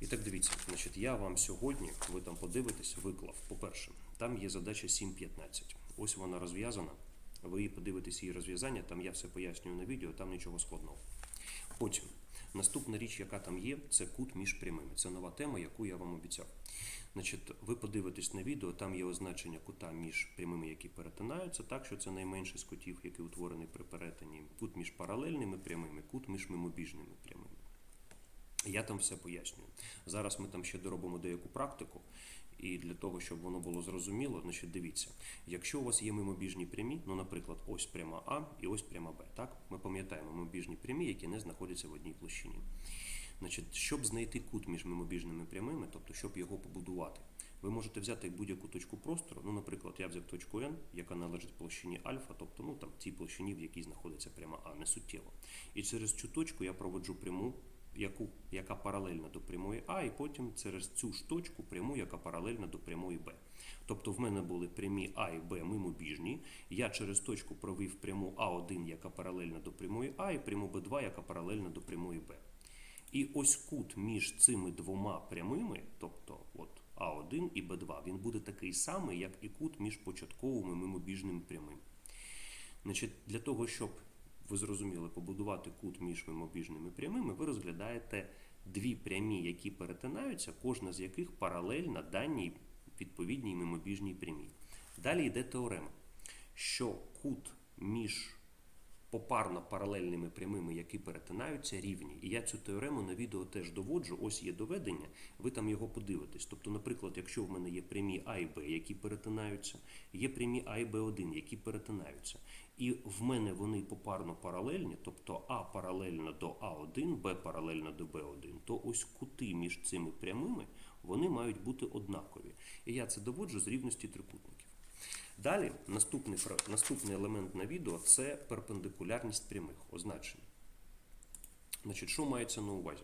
І так дивіться, значить, я вам сьогодні, ви там подивитесь, виклав. По-перше, там є задача 7.15. Ось вона розв'язана. Ви подивитесь її розв'язання, там я все пояснюю на відео, там нічого складного. Потім, наступна річ, яка там є, це кут між прямими. Це нова тема, яку я вам обіцяв. Значить, ви подивитесь на відео, там є означення кута між прямими, які перетинаються, так що це найменший з кутів, який утворений при перетині. Кут між паралельними прямими, кут між мимобіжними прямими. Я там все пояснюю. Зараз ми там ще доробимо деяку практику, і для того, щоб воно було зрозуміло, значить дивіться, якщо у вас є мимобіжні прямі, ну, наприклад, ось пряма А і ось пряма Б, так? Ми пам'ятаємо мимобіжні прямі, які не знаходяться в одній площині. Значить, щоб знайти кут між мимобіжними прямими, тобто щоб його побудувати, ви можете взяти будь-яку точку простору. Ну, наприклад, я взяв точку N, яка належить площині альфа, тобто ну, там, тій площині, в якій знаходиться пряма А, не суттєво. І через цю точку я проводжу пряму, яку, яка паралельна до прямої А, і потім через цю ж точку пряму, яка паралельна до прямої Б. Тобто в мене були прямі А і Б мимобіжні. Я через точку провів пряму А1, яка паралельна до прямої А, і пряму Б2, яка паралельна до прямої Б. І ось кут між цими двома прямими, тобто от А1 і Б2, він буде такий самий, як і кут між початковими мимобіжними прямими. Значить, для того, щоб ви зрозуміли побудувати кут між мимобіжними прямими, ви розглядаєте дві прямі, які перетинаються, кожна з яких паралельна даній відповідній мимобіжній прямій. Далі йде теорема, що кут між попарно паралельними прямими, які перетинаються, рівні. І я цю теорему на відео теж доводжу. Ось є доведення, ви там його подивитесь. Тобто, наприклад, якщо в мене є прямі А і Б, які перетинаються, є прямі А і Б1, які перетинаються. І в мене вони попарно паралельні, тобто А паралельно до А1, Б паралельно до Б1, то ось кути між цими прямими вони мають бути однакові. І я це доводжу з рівності трикутників. Далі наступний, наступний елемент на відео це перпендикулярність прямих означень. Значить, що мається на увазі?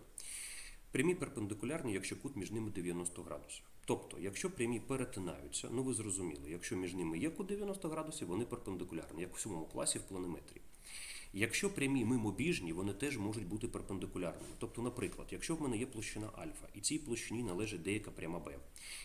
Прямі перпендикулярні, якщо кут між ними 90 градусів. Тобто, якщо прямі перетинаються, ну ви зрозуміли, якщо між ними є кут 90 градусів, вони перпендикулярні, як в сьомому класі в планиметрії. Якщо прямі мимобіжні, вони теж можуть бути перпендикулярними. Тобто, наприклад, якщо в мене є площина альфа, і цій площині належить деяка пряма Б,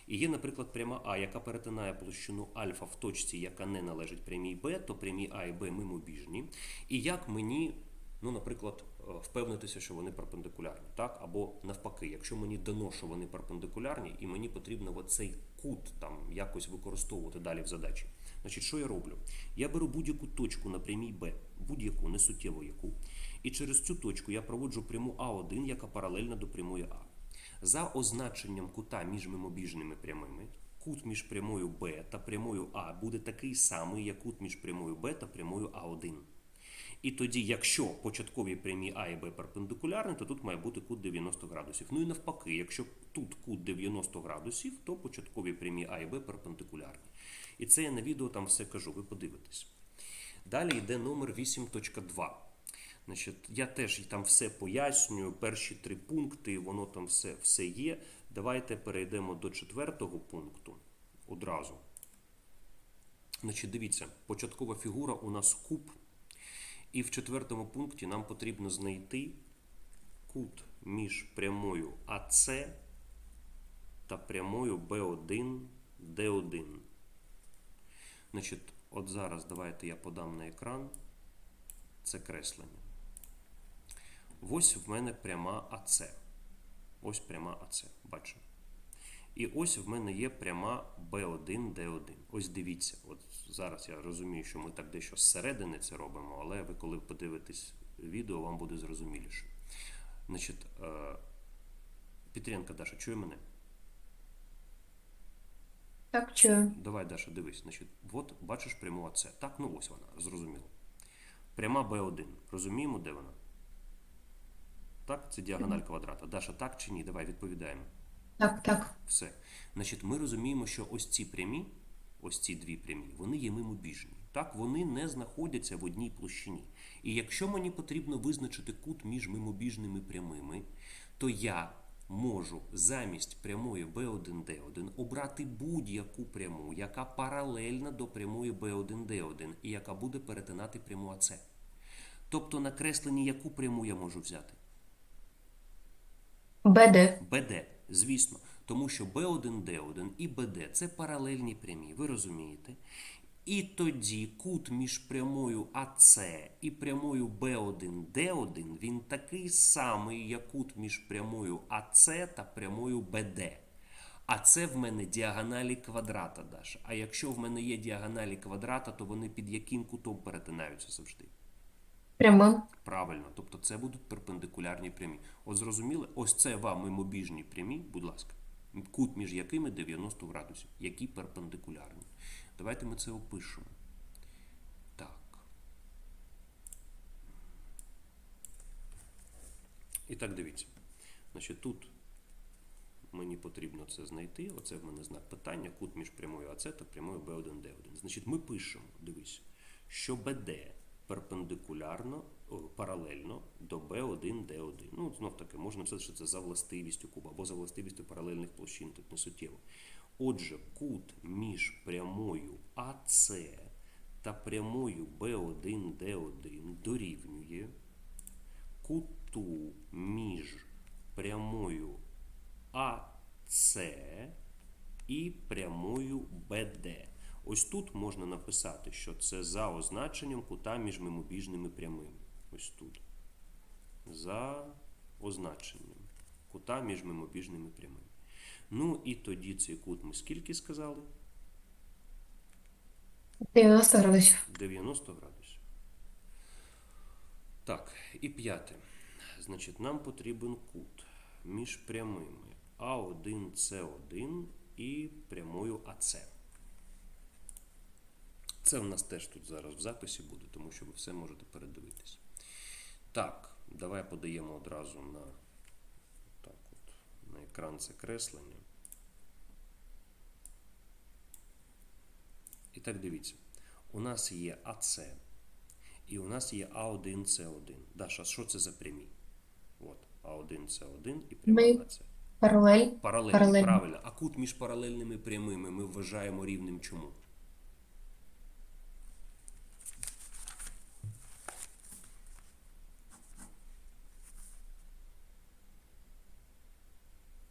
і є, наприклад, пряма А, яка перетинає площину альфа в точці, яка не належить прямій Б, то прямі А і Б мимобіжні. І як мені, ну, наприклад, е, впевнитися, що вони перпендикулярні, так? Або навпаки, якщо мені дано, що вони перпендикулярні, і мені потрібно оцей кут там якось використовувати далі в задачі. Значить, що я роблю? Я беру будь-яку точку на прямій Б, будь-яку, не суттєво яку, і через цю точку я проводжу пряму А1, яка паралельна до прямої А. За означенням кута між мимобіжними прямими, кут між прямою Б та прямою А буде такий самий, як кут між прямою Б та прямою А1. І тоді, якщо початкові прямі А і Б перпендикулярні, то тут має бути кут 90 градусів. Ну і навпаки, якщо тут кут 90 градусів, то початкові прямі А і Б перпендикулярні. І це я на відео там все кажу, ви подивитесь. Далі йде номер 8.2. Значить, я теж там все пояснюю, перші три пункти, воно там все, все є. Давайте перейдемо до четвертого пункту одразу. Значить, дивіться, початкова фігура у нас куб. І в четвертому пункті нам потрібно знайти кут між прямою АС та прямою B1, D1. Значить, от зараз давайте я подам на екран це креслення. Ось в мене пряма АС. Ось пряма АС, бачимо. І ось в мене є пряма B1, D1. Ось дивіться, от зараз я розумію, що ми так дещо зсередини це робимо, але ви коли подивитесь відео, вам буде зрозуміліше. Значить, е, Петренко, Даша, чує мене? Так, чую. Давай, Даша, дивись. Значить, от бачиш пряму АЦ. Так, ну ось вона, зрозуміло. Пряма B1. Розуміємо, де вона? Так, це діагональ квадрата. Даша, так чи ні? Давай відповідаємо. Так, так. Все. Значить, ми розуміємо, що ось ці прямі, ось ці дві прямі, вони є мимобіжні. Так, вони не знаходяться в одній площині. І якщо мені потрібно визначити кут між мимобіжними прямими, то я можу замість прямої B1D1 обрати будь-яку пряму, яка паралельна до прямої B1D1 і яка буде перетинати пряму АЦ. Тобто на кресленні яку пряму я можу взяти? БД. БД. Звісно, тому що B1, D1 і BD це паралельні прямі, ви розумієте? І тоді кут між прямою АС і прямою B1, D1 він такий самий, як кут між прямою АС та прямою BD. А це в мене діагоналі квадрата, Даша. А якщо в мене є діагоналі квадрата, то вони під яким кутом перетинаються завжди? Прямим. Правильно, тобто це будуть перпендикулярні прямі. От зрозуміли? Ось це вам мимобіжні прямі, будь ласка. Кут між якими 90 градусів, які перпендикулярні. Давайте ми це опишемо. Так. І так дивіться. Значить, тут мені потрібно це знайти. Оце в мене знак питання, кут між прямою АЦ та прямою B1D1. Значить, ми пишемо, дивись, що BD перпендикулярно, паралельно до B1D1. Ну, знов таки, можна написати, що це за властивістю куба або за властивістю паралельних площин, тут не суттєво. Отже, кут між прямою АЦ та прямою B1D1 дорівнює куту між прямою АС і прямою БД. Ось тут можна написати, що це за означенням кута між мимобіжними прямими. Ось тут. За означенням кута між мимобіжними прямими. Ну і тоді цей кут ми скільки сказали? 90 градусів. 90 градусів. Так, і п'яте. Значить, нам потрібен кут між прямими А1, С1 і прямою АЦ. Це в нас теж тут зараз в записі буде, тому що ви все можете передивитись. Так, давай подаємо одразу на, на екран це креслення. І так дивіться. У нас є АЦ і у нас є А1, С1. Даша, що це за прямі? От, А1, С1 і пряма Ми- АЦ. Паралель. Паралель, Паралельні. правильно. А кут між паралельними прямими ми вважаємо рівним чому?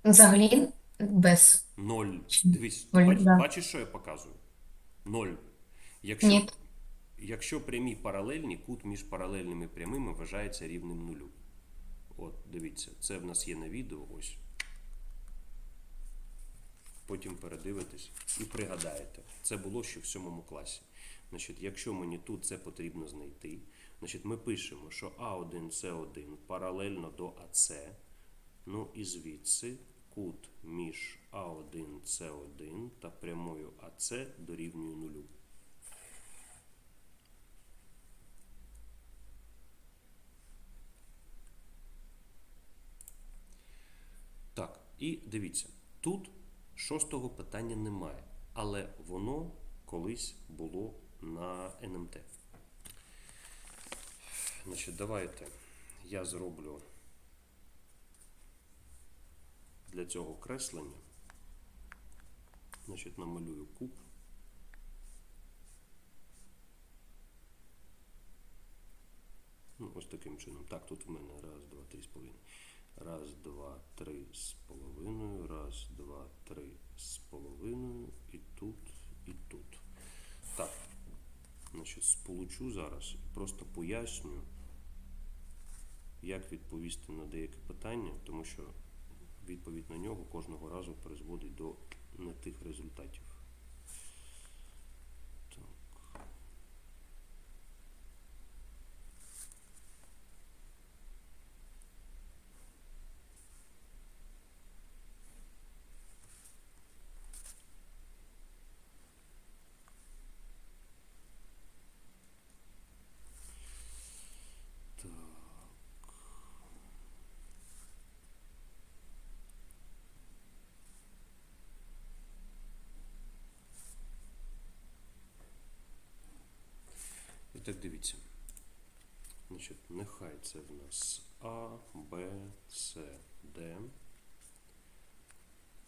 Взагалі без. Ноль. Дивись, Ноль, бач, да. бачиш, що я показую? Ноль. Якщо, Ні. якщо прямі паралельні, кут між паралельними прямими вважається рівним нулю. От, дивіться, це в нас є на відео. Ось. Потім передивитесь і пригадаєте. Це було ще в сьомому класі. Значить, якщо мені тут це потрібно знайти, значить ми пишемо, що А1, С1 паралельно до АЦ. Ну і звідси кут між А1, С1 та прямою АЦ дорівнює нулю. Так, і дивіться, тут шостого питання немає, але воно колись було на НМТ. Значить, давайте я зроблю для цього креслення. Значить, намалюю куб. Ну, ось таким чином. Так, тут в мене раз, два, три з половиною. Раз, два, три з половиною. Раз, два, три з половиною. І тут, і тут. Так. Значить, сполучу зараз і просто поясню, як відповісти на деяке питання, тому що відповідь на нього кожного разу призводить до не тих результатів. Так дивіться. Значить, нехай це в нас А, Б, С, Д,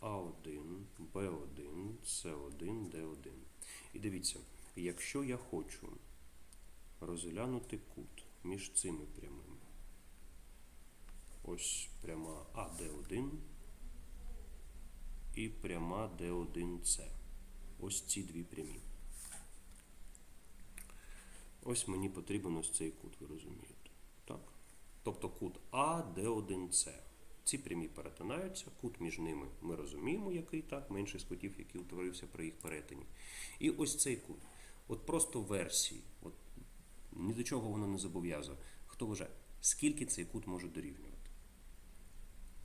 А1, Б1, С1, Д1. І дивіться, якщо я хочу розглянути кут між цими прямими, ось пряма АД1 і пряма D1C. Ось ці дві прямі. Ось мені потрібен ось цей кут, ви розумієте. Так? Тобто кут А, Д1С. Ці прямі перетинаються, кут між ними ми розуміємо, який так, менший з кутів, який утворився при їх перетині. І ось цей кут. От просто версії, от ні до чого воно не зобов'язує. Хто вважає, скільки цей кут може дорівнювати?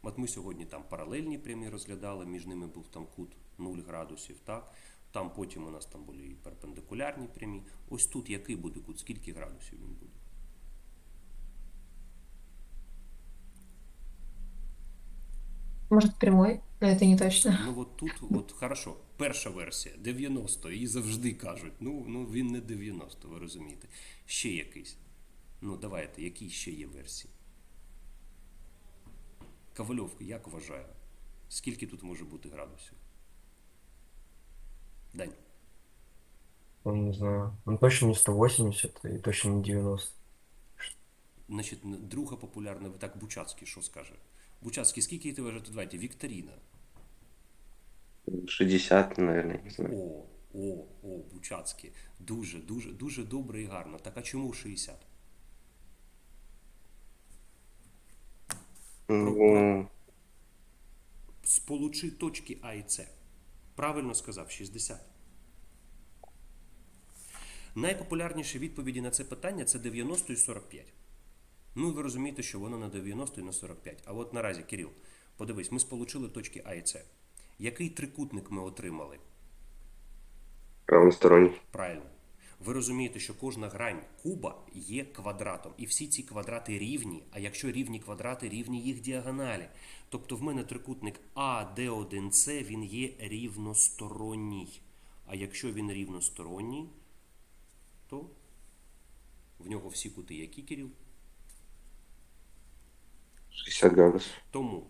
От ми сьогодні там паралельні прямі розглядали, між ними був там кут 0 градусів, так? Там потім у нас там були і перпендикулярні прямі. Ось тут який буде кут, скільки градусів він буде? Может, прямой, но это не точно. Ну от тут, от хорошо, перша версія 90, її завжди кажуть. Ну, ну він не 90, ви розумієте. Ще якийсь. Ну, давайте, які ще є версії? Ковальов, як вважає? Скільки тут може бути градусів? Дань. Ну, не знаю. Он точно не 180 и точно не 90. Значить, друга популярна, так, Бучацький, що скаже? Бучацький, скільки ти вважаєте? Давайте, Вікторіна. 60, наверное, не знаю. О, о, о, Бучацький. Дуже, дуже, дуже добре і гарно. Так а чому 60? Ну, Сполучи точки А і С. Правильно сказав, 60. Найпопулярніші відповіді на це питання це 90 і 45. Ну, ви розумієте, що воно на 90 і на 45. А от наразі, Кирил, подивись, ми сполучили точки А і С. Який трикутник ми отримали? Правосторонній. Правильно. Ви розумієте, що кожна грань куба є квадратом, і всі ці квадрати рівні. А якщо рівні квадрати, рівні їх діагоналі. Тобто в мене трикутник АД1С він є рівносторонній. А якщо він рівносторонній, то в нього всі кути які, Кирил? 60 градусов. Тому,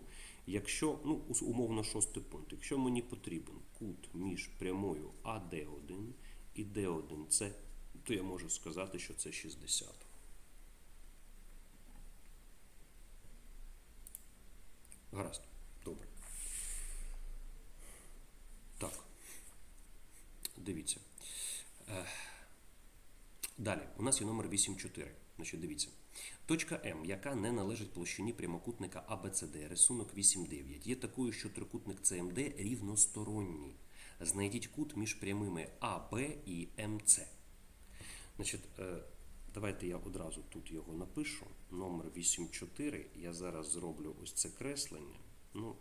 якщо, ну, умовно, шостий пункт, якщо мені потрібен кут між прямою АД1 і Д1С, то я можу сказати, що це 60. Гаразд. Добре. Так. Дивіться. Е, Далі, у нас є номер 8.4. Значить, дивіться. Точка М, яка не належить площині прямокутника ABCD, рисунок 8.9, є такою, що трикутник CMD рівносторонній. Знайдіть кут між прямими АБ і МЦ. Значить, е, давайте я одразу тут його напишу. Номер 8.4. Я зараз зроблю ось це креслення. Ну,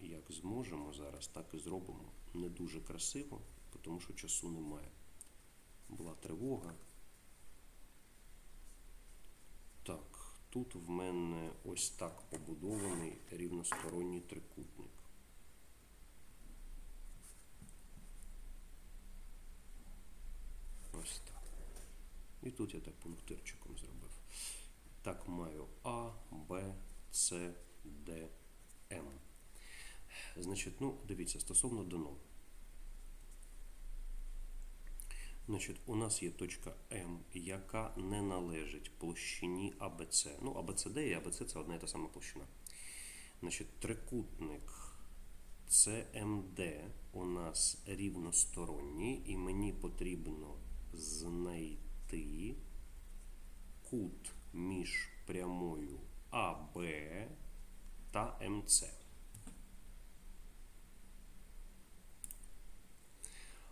як зможемо зараз, так і зробимо. Не дуже красиво, тому що часу немає. Була тривога. Так, тут в мене ось так побудований рівносторонній трикутник. Ось так. І тут я так пунктирчиком зробив. Так, маю А, Б, С, Д, М. Значить, ну, дивіться, стосовно дано. Значить, у нас є точка М, яка не належить площині АБЦ. Ну, АБЦД і АБЦ це одна і та сама площина. Значить, трикутник CMD у нас рівносторонній, і мені потрібно знайти кут між прямою АБ та МЦ.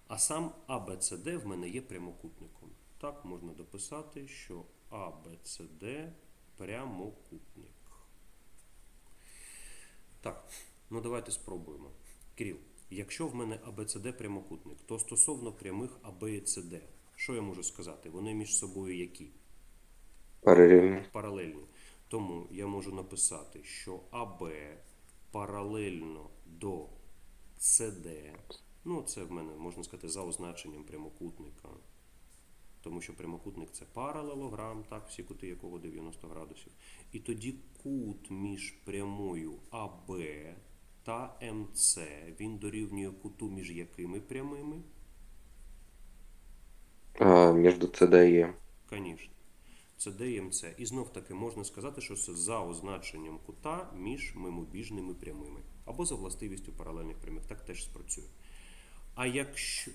А сам ABCD в мене є прямокутником. Так, можна дописати, що ABCD прямокутник. Так, ну давайте спробуємо. Кирил, якщо в мене ABCD прямокутник, то стосовно прямих CD, що я можу сказати? Вони між собою які? Параллельно. паралельні. Тому я можу написати, що АБ паралельно до СД. Ну, це в мене можна сказати за означенням прямокутника. Тому що прямокутник це паралелограм, так, всі кути якого 90 градусів. І тоді кут між прямою АБ та МЦ він дорівнює куту між якими прямими? А, между CD і E. Звісно. D і МЦ. І знов таки можна сказати, що це за означенням кута між мимобіжними прямими. Або за властивістю паралельних прямих. Так теж спрацює. А якщо.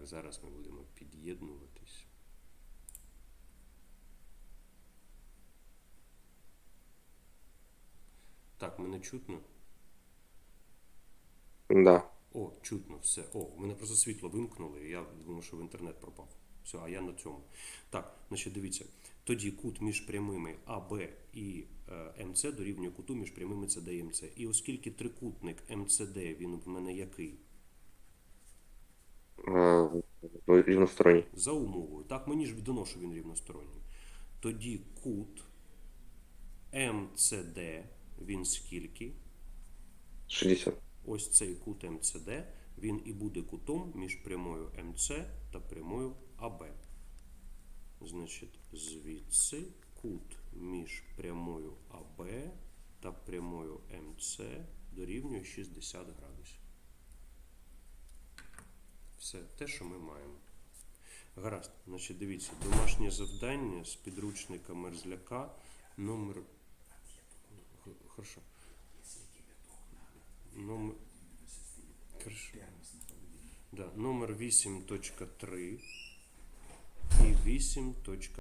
Так, зараз ми будемо під'єднуватись. Так, мене чутно. Да. О, чутно, все. О, у мене просто світло вимкнули, і я думав, що в інтернет пропав. Все, а я на цьому. Так, значить, дивіться. Тоді кут між прямими АБ і е, МЦ дорівнює куту між прямими ЦД і МЦ. І оскільки трикутник МЦД, він в мене який? Рівносторонній. За умовою. Так, мені ж відомо, що він рівносторонній. Тоді кут МЦД, він скільки? 60. Ось цей кут МЦД, він і буде кутом між прямою МЦ та прямою АБ. Значить, звідси кут між прямою АБ та прямою МЦ дорівнює 60 градусів. Все те, що ми маємо. Гаразд, значить, дивіться, домашнє завдання з підручника Мерзляка номер. Хорошо. Номер. Да, номер 8.3 і 8.4.